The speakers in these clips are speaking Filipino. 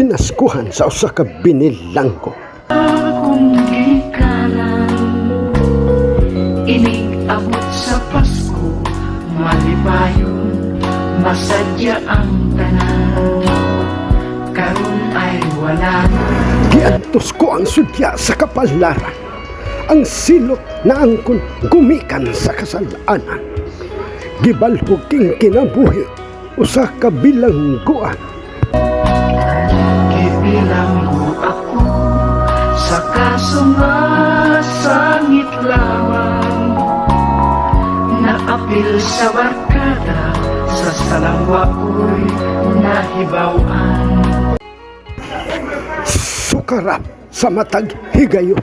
pinaskuhan sa usa ka binilanggo. Kung di ka lang Inig-abot sa Pasko Malibayon Masadya ang tanan Karon ay wala na Giantos ko ang sudya sa kapalaran. Ang silot na angkon gumikan sa kasalanan. Gibalhog king kinabuhi usa ka bilangguan. Naapil sa barkada Sa salangwa ko'y nahibawan Sukarap sa matag higayon.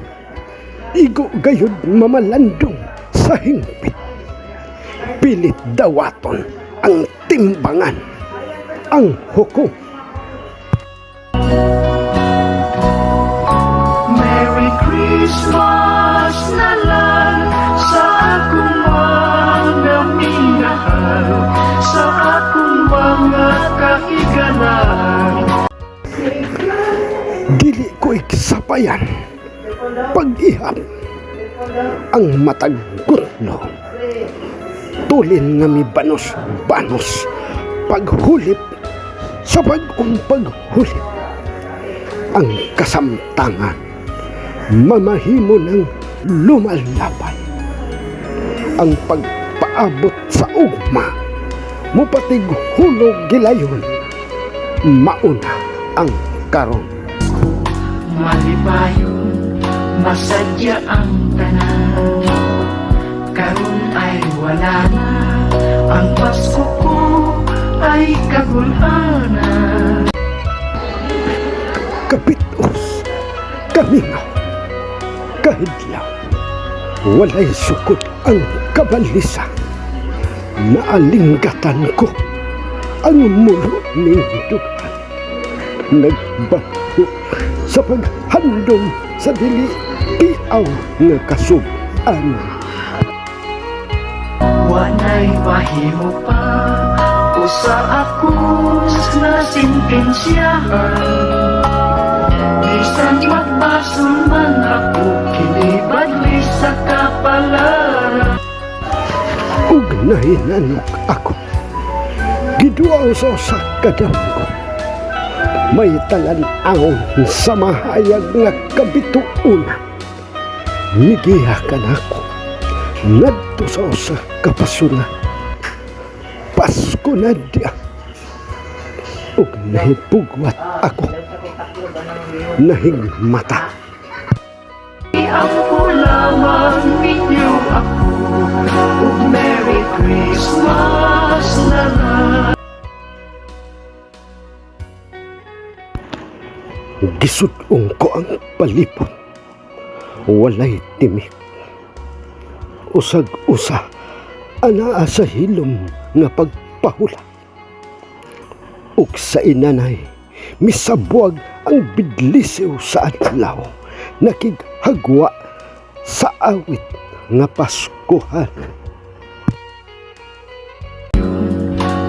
Igo gayud mamalandong sa hingpit. Pilit dawaton ang timbangan. Ang hukom Merry Christmas dili ko iksapayan. Pag-ihap ang matag. Tulin nga mi banos-banos paghulip sa bagong paghulip. Ang kasamtangan mamahimo ng lumalabay. Ang pagpaabot sa ugma mupatig hulog gilayon mauna ang karon. Malibayon, masadya ang tanan. Karon ay wala na, ang Pasko ko ay kagulhanan. kapitos, kamingaw, kahidlaw. Walay sukot ang kabalisa. Naalinggatan ko ang mulo ning dugan. Nagbaho sa paghandong sa dili piaw nga kasuban. Wanay mahimo pa Usa ako na sintensyahan Bisan magbasol man ako Kinibadli sa kapalaran ug nahinanok ako. Giduaw sa usa ka damgo. May talan-aw sa mahayag nga kabituunan. Nigiyakan ako. Ngadto sa usa ka pasunan. Pasko na diya. Ug nahipugwat ako. Nahigmata. Ako lamang ninyo ako Merry Christmas na Gisudong ko ang palipon. Walay timik. Usag-usa anaa sa hilom nga pagpahula. Ug sa inanay, misabuag ang bidlisiw sa adlaw. Nakighagwa sa awit nga Paskuhan.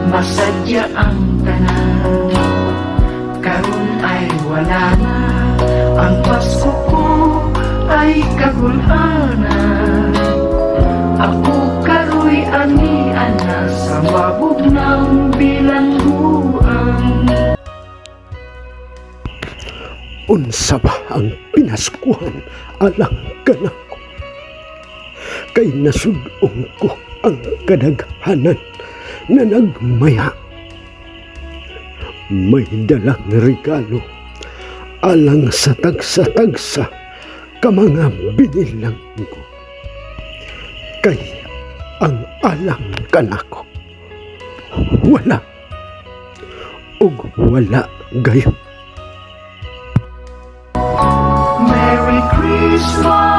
Masadya ang tanan ay wala na. Ang Pasko ko ay kagulhanan Ako karoy ani ana Sa mabog ng bilangguan. Unsa ba ang pinaskuhan? Alang kanako kay nasudong ko ang kadaghanan na nagmaya may dalang regalo. Alang sa tagsa-tagsa ka mga binilang ko. Kay ang alang kanako. Wala. Ug wala gayon. Merry Christmas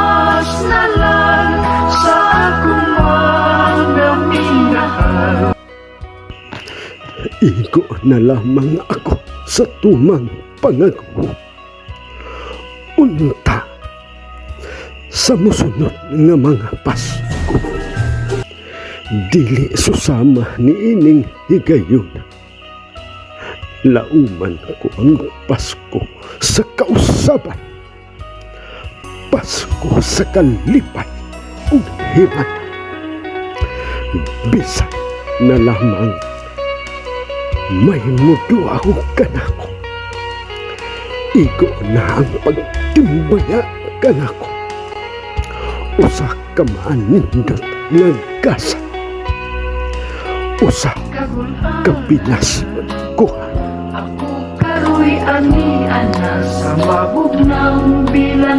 Igo na lamang ako sa tumang pangako. Unta sa musunod nga mga Pasko. Dili susama ni ining higayon. Lauman ko ang Pasko sa kausaban. Pasko sa kalipay ug himan. Bisan na lamang may muduaw ka na ako. Igo na ang pagtimbaya ka na ako. Usa ka maanindot nga gasa. Usa ka pilas kuha. Ako karoy ani ana sa mabugnang bilangguan